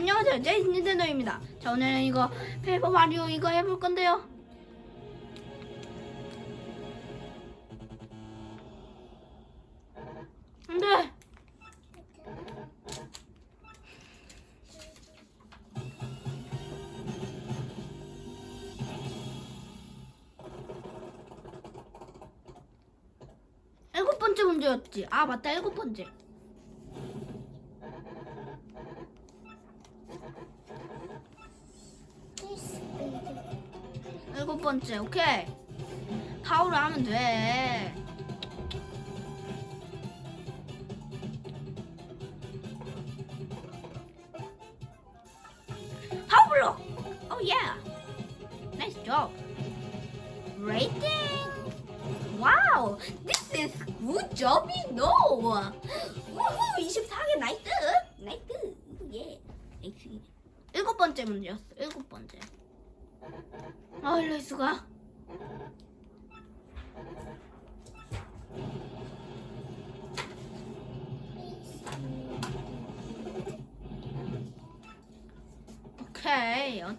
안녕하세요. 제이스 닌텐도입니다. 자 오늘은 이거 페이퍼 마리오 이거 해볼 건데요. 안돼 일곱 번째 문제였지. 아 맞다. 일곱 번째 번째 오케이. 타오를 하면 돼. 블록 오예 나이스 job. Rating? 와우 this is good job know. 우후 24개 나이스. 나이스. 예 나이스 일곱 번째 문제였어. 일곱 번째. 아 이럴 수가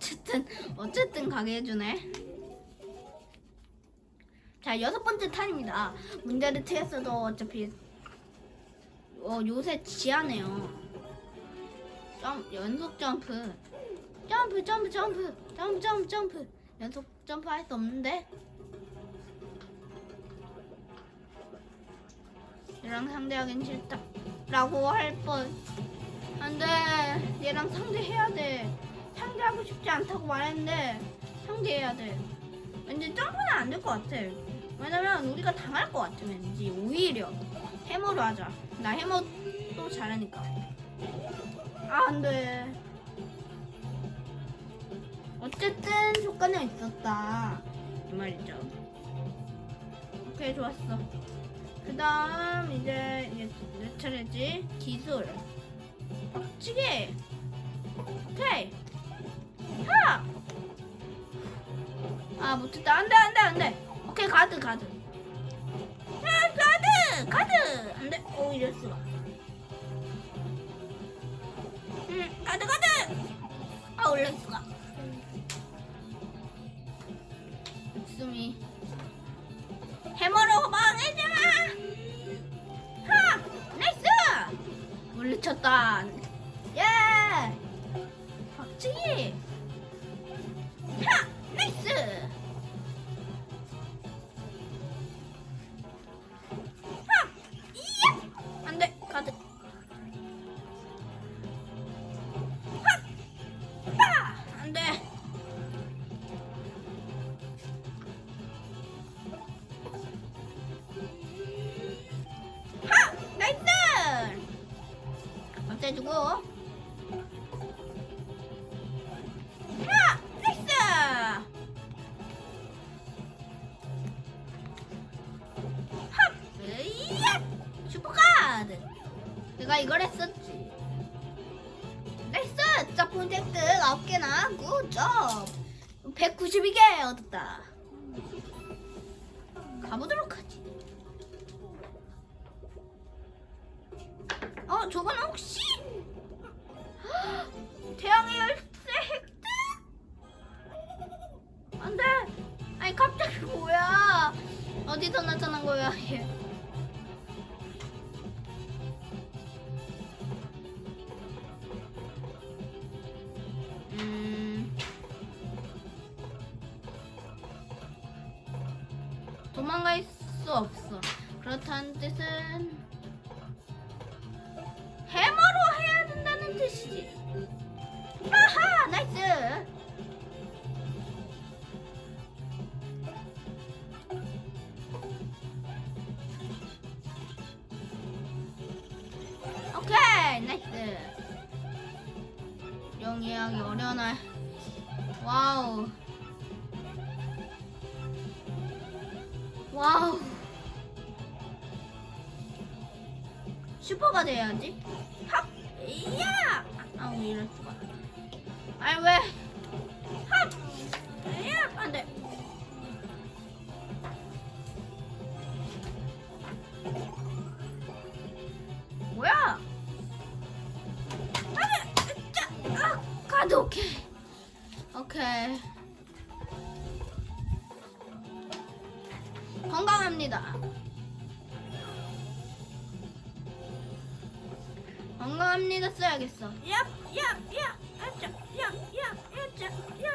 어쨌든 어쨌든 가게 해주네. 자 여섯 번째 탄입니다. 문제를 틀렸어도 어차피 어 요새 지하네요. 점 연속 점프. 점프 점프 점프. 점프 점프 점프. 연속 점프 할 수 없는데? 얘랑 상대하긴 싫다. 라고 할 뻔. 안 돼. 얘랑 상대해야 돼 하고 싶지 않다고 말했는데 상대해야 돼. 왠지 점프는 안 될 것 같아. 왜냐면 우리가 당할 것 같아 왠지. 오히려. 해머로 하자. 나 해머도 잘하니까. 아 안돼. 어쨌든 효과는 있었다. 이 말이죠. 오케이 좋았어. 그 다음 이제 이게 몇 차례지? 기술. 빡치게. 오케이 하! 아 못했다 안돼 안돼 안돼. 오케이 가드 가드. 아 가드 가드. 안돼. 오 이럴 수가 음 가드 가드. 아 올릴 수가. 목숨이. 해머로 망해줘 하 나이스. 물리쳤다. 예. 박치기 어, 저건 혹시 오케이, 나이스. 영이하기 어려나. 와우. 와우. 슈퍼가 돼야지. 합! 이야! 아우 이럴 수가. 아니 왜? 이렇게 건강합니다. 건강합니다 써야겠어. 야, 야, 야, 아짜, 야, 야, 아짜, 야,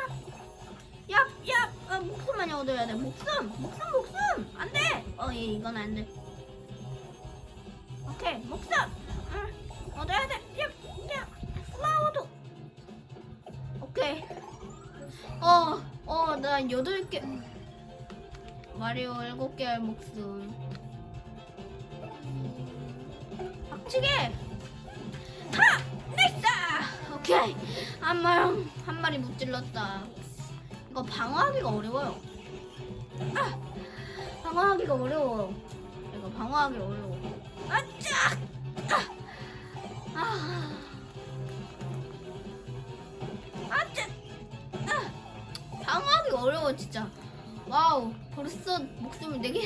야, 야, 어, 목숨 많이 얻어야 돼. 목숨, 목숨, 목숨. 안 돼. 어, 예, 이건 안 돼. 오케이, 목숨. 응, 얻어야 돼. 어, 어, 나 여덟 개. 마리오 일곱 개의 목숨. 박치기. 하! 나이스! 오케이. 한 마리, 한 마리 못 찔렀다. 이거 방어하기가 어려워요. 아! 방어하기가 어려워. 이거 방어하기 어려워. 아짜! 아! 아! 어려워 진짜. 와우. 벌써 목숨을 네 개,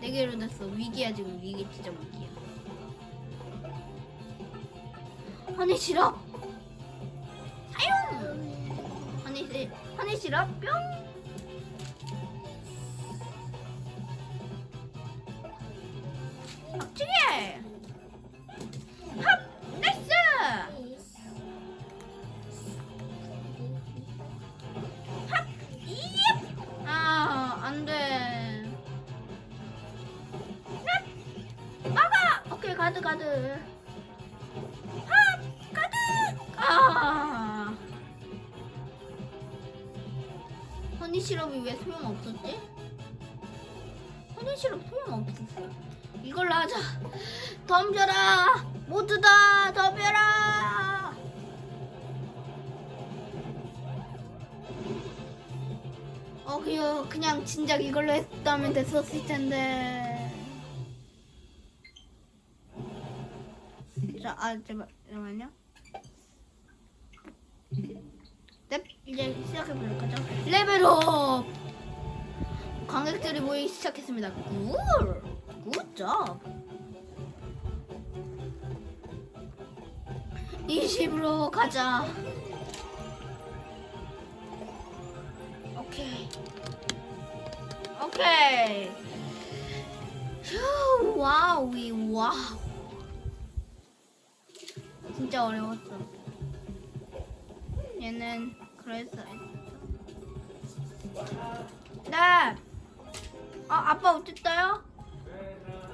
네 개로 냈어. 위기야 지금 위기 진짜 위기야. 허니 시럽 사용 허니 시 허니 시럽 뿅 박치기 시럽이 왜 소용 없었지? 허니 시럽 소용 없었어. 이걸로 하자. 덤벼라! 모두 다 덤벼라! 어, 그냥, 그냥 진작 이걸로 했다면 됐었을 텐데. 자, 아, 잠깐, 잠깐만요. 네, 이제 시작해보도록 하죠. 레벨업! 관객들이 모이기 시작했습니다. 굿! 굿잡! 20으로 가자. 오케이. 오케이. 휴, 와우, 이 와우. 진짜 어려웠어. 얘는 그래서 네. 어 아빠 어쨌어요?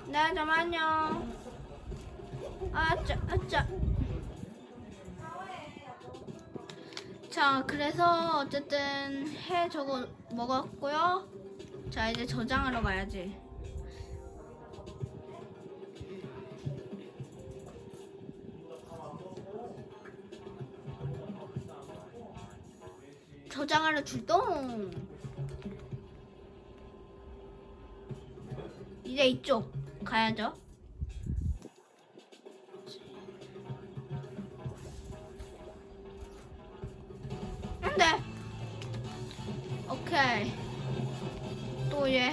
네 잠깐만요. 아 짜 아 짜. 자 그래서 어쨌든 해 저거 먹었고요. 자 이제 저장하러 가야지. 장하러 출동. 이제 이쪽 가야죠. 안돼. 오케이. 또 얘.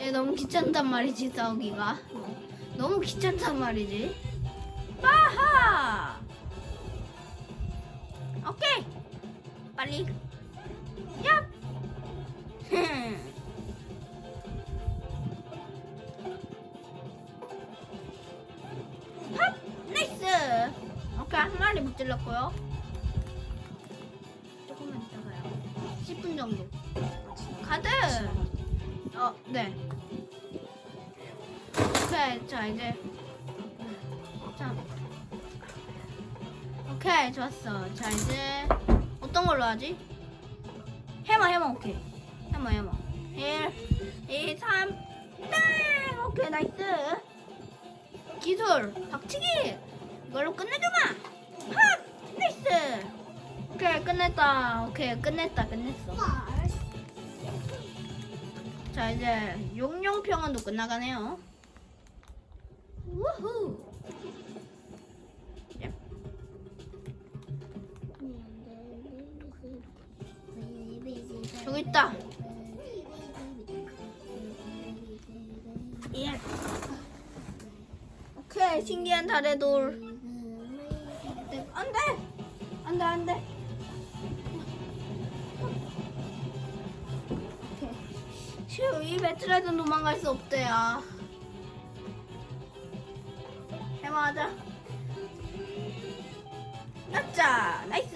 얘 너무 귀찮단 말이지 싸우기가. 너무 귀찮단 말이지. 빠하. 오케 해머, 해머. 1, 2, 3, 땡! 오케이, 나이스. 기술, 박치기! 이걸로 끝내주마! 하! 나이스! 오케이, 끝냈다. 오케이, 끝냈다, 끝냈어. 자, 이제 용용평원도 끝나가네요. 우후! 신기한 달의 돌. 네, 안 돼! 안 돼, 안 돼. 오케이. 휴, 이 배틀에도 도망갈 수 없대야. 해마하자. 아짜 나이스.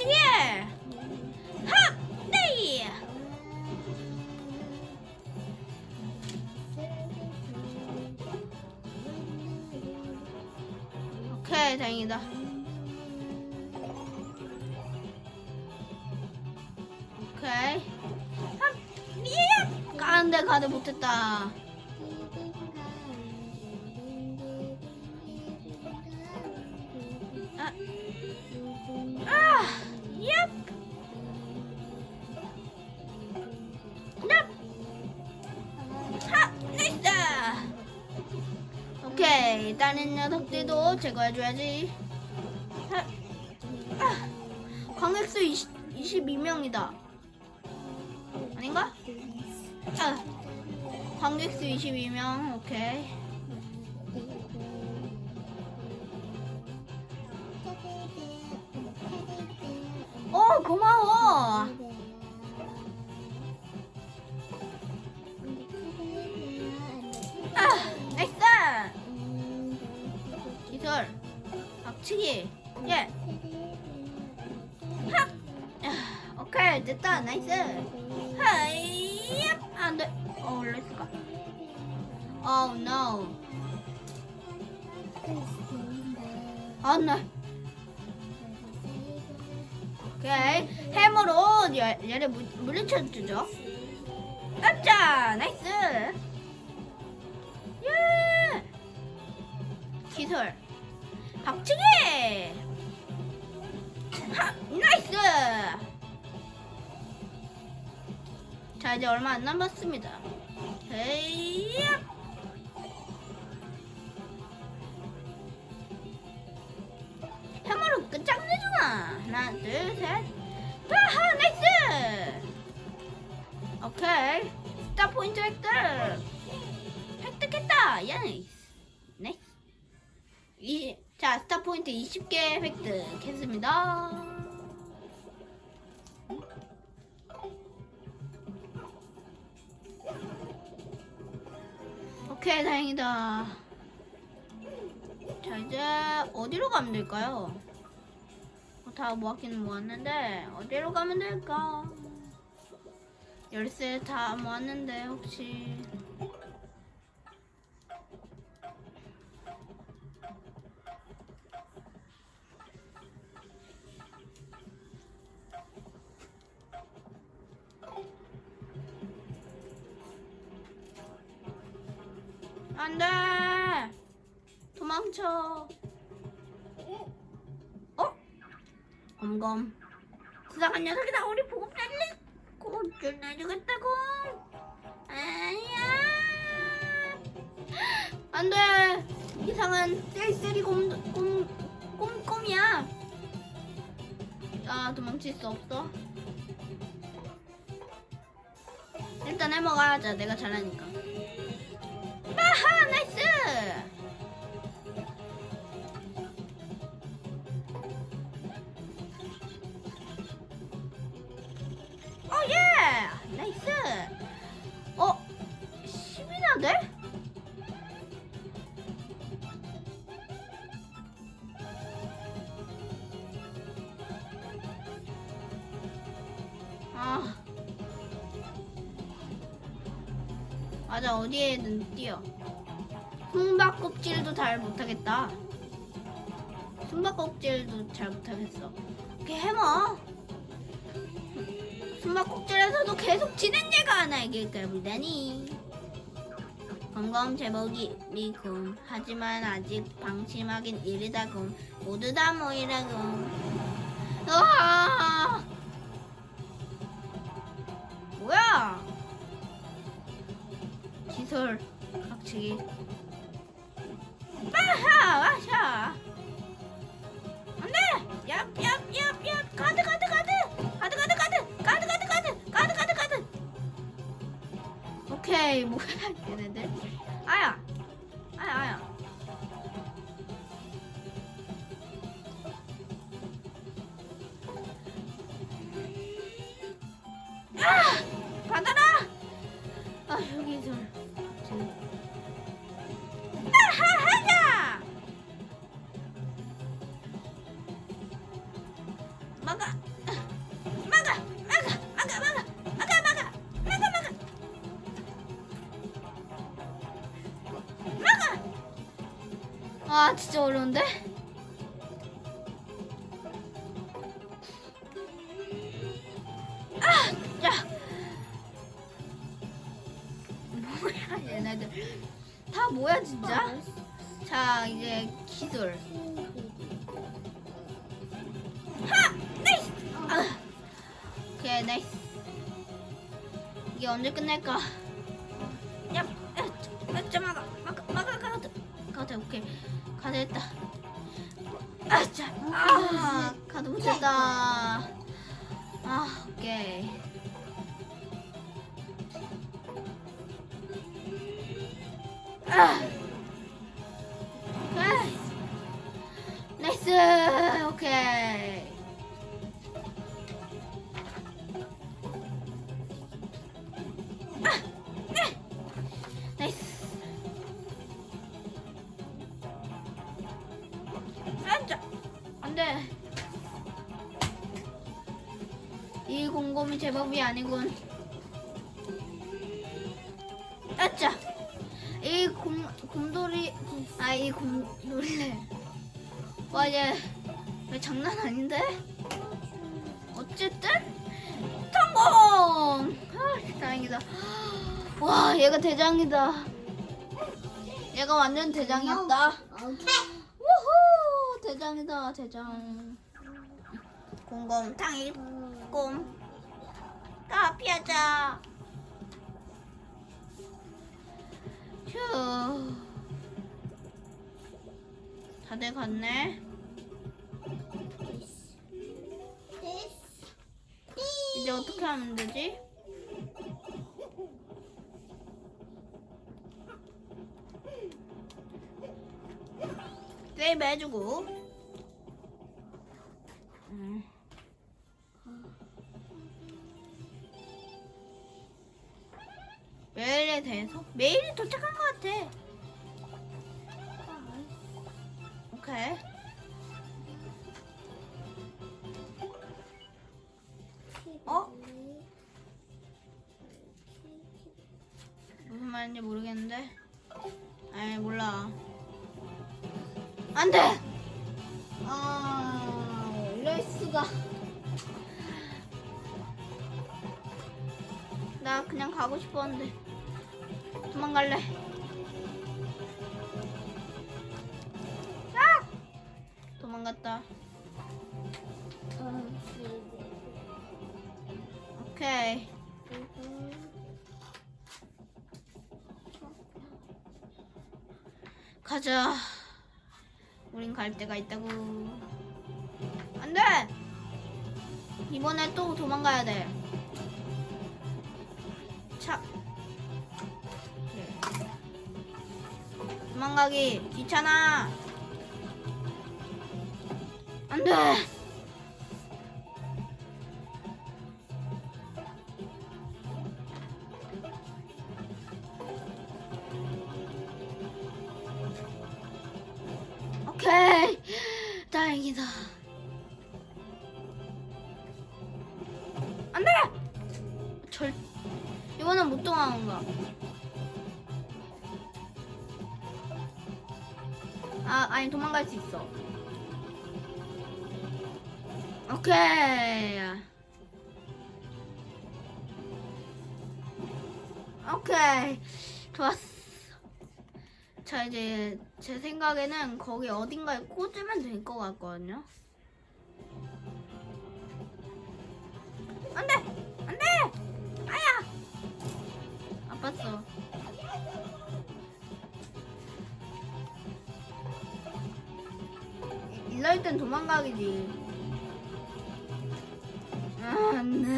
박치기. 합 네. 오케이 다행이다. 오케이. 합 예. 가는데 가도 못했다. 오케이, 다른 녀석들도 제거해줘야지. 광역수 20, 22명이다. 아닌가? 아, 관객수 22명, 오케이. 어, 고마워. 치기. 예. 하. 아, 오케이, 됐다. 나이스. 하이. 안 돼. 어, 렛츠가. Oh no. 안 돼. 오케이. 해머로 얘, 얘를 물, 물리쳐주죠. 아짜! 나이스! 예! 기술. 자, 이제 얼마 안 남았습니다. 헤이! 해머로 끝장내주마! 하나, 둘, 셋. 아하! 나이스! 오케이. 스타 포인트 획득! 획득했다! 예스! 나이스! 이, 자, 스타 포인트 20개 획득했습니다. 오케이, 다행이다. 자, 이제 어디로 가면 될까요? 어, 다 모았기는 모았는데 어디로 가면 될까? 열쇠 다 모았는데 혹시 안 돼! 도망쳐! 어? 검검. 수상한 녀석이다. 우리 보급 날리 고줄 내주겠다고. 아야. 안 돼. 이상한 셀셀이 곰, 곰, 꼼꼼이야. 아, 도망칠 수 없어. 일단 해먹어야자. 내가 잘하니까. 아하, 나이스! 잘 못하겠다. 숨바꼭질도 잘 못하겠어. 이렇게 해머. 숨바꼭질에서도 계속 진행제가 하나 이길 까불다니. 검검 제목이 미군 하지만 아직 방심하긴 이르다군 모두 다 모이라군 으아 뭐야? 기술 박치기 빠하 와샤 안돼! 얍얍얍얍. 가드 가드 가드. 가드 가드 가드. 가드 가드 가드. 가드 가드 가드. 오케이 뭐야 얘네들 아야. 아야 아야 어려운데? 아! 야! 뭐야 얘네들 다 뭐야 진짜? 자 이제 기술 하! 나이스! 아. 오케이 나이스 이게 언제 끝날까? 야! 야! 막아 가드 가드 오케이. 가드 했다 아 자 아. 가드 못 했다 아 오케이. 아. 오케이 나이스. 오케이 이 곰곰이 제법이 아니군. 아짜 이 곰, 곰돌이 아 이 곰돌이네. 와얘왜 장난 아닌데? 어쨌든 성공! 아, 다행이다. 와 얘가 대장이다. 얘가 완전 대장이었다. 우후 대장이다 대장. 공곰탕 일곰 카피하자. 휴. 다들 갔네? 이제 어떻게 하면 되지? 세이브 해주고 메일에 대해서? 메일이 도착한 것 같아. 오케이. 어? 무슨 말인지 모르겠는데? 아이 몰라. 안 돼! 아 이럴 수가. 나 그냥 가고 싶었는데 도망갈래 아! 도망갔다 오케이 가자. 우린 갈 데가 있다고. 안 돼! 이번에 또 도망가야 돼. 차. 도망가기 귀찮아. 안 돼! 오케이. 오케이. 좋았어. 자 이제 제 생각에는 거기 어딘가에 꽂으면 될 것 같거든요. 안 돼, 안 돼, 아야, 아팠어. 이- 이럴 땐 도망가기지. 아, 안돼,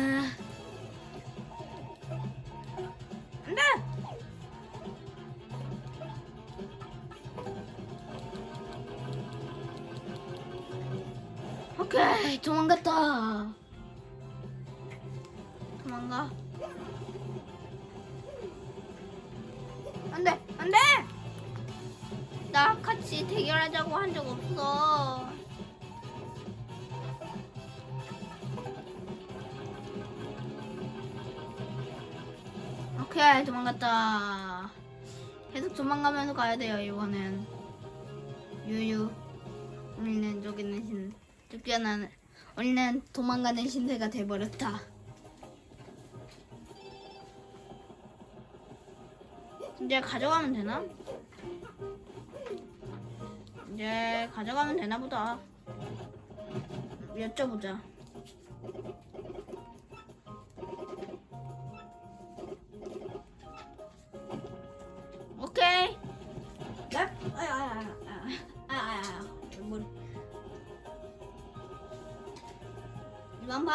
안 돼. 오케이 도망갔다. 도망가. 안 돼 안 돼! 나 같이 대결하자고 한 적 없어 오케이 도망갔다 계속 도망가면서 가야 돼요 이번엔 유유. 우리는 쫓기는 신, 쫓겨나는, 우리는 도망가는 신세가 돼버렸다. 이제 가져가면 되나? 이제 가져가면 되나 보다. 여쭤보자.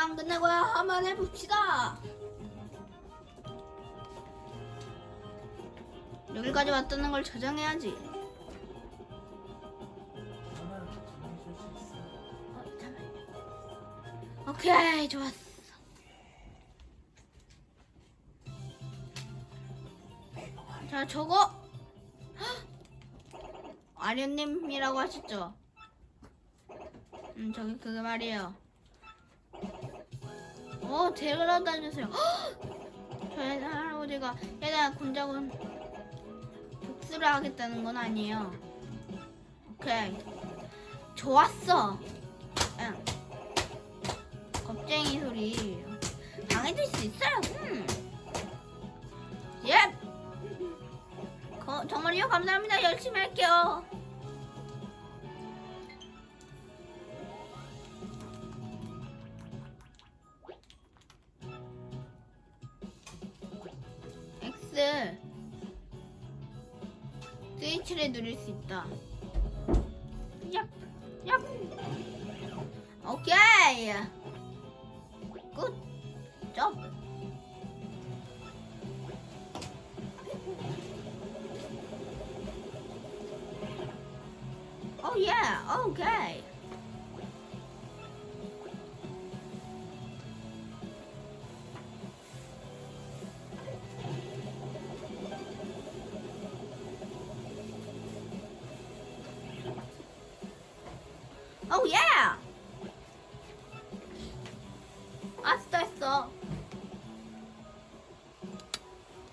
판 끝내고 한번 해봅시다. 여기까지 왔다는 걸 저장해야지. 어. 오케이, 좋았어. 자, 저거 헉! 아련님이라고 하셨죠? 음, 저기 그게 말이에요. 어, 다녀서요. 헉! 저희 할아버지가 얘가 군자군 복수를 하겠다는 건 아니에요. 오케이. 좋았어. 응. 겁쟁이 소리 방해될 수 있어요. 음. 예. 거, 정말요 감사합니다. 열심히 할게요. 스위치를 누릴 수 있다. 얍, 얍. 오케이. 굿. 점.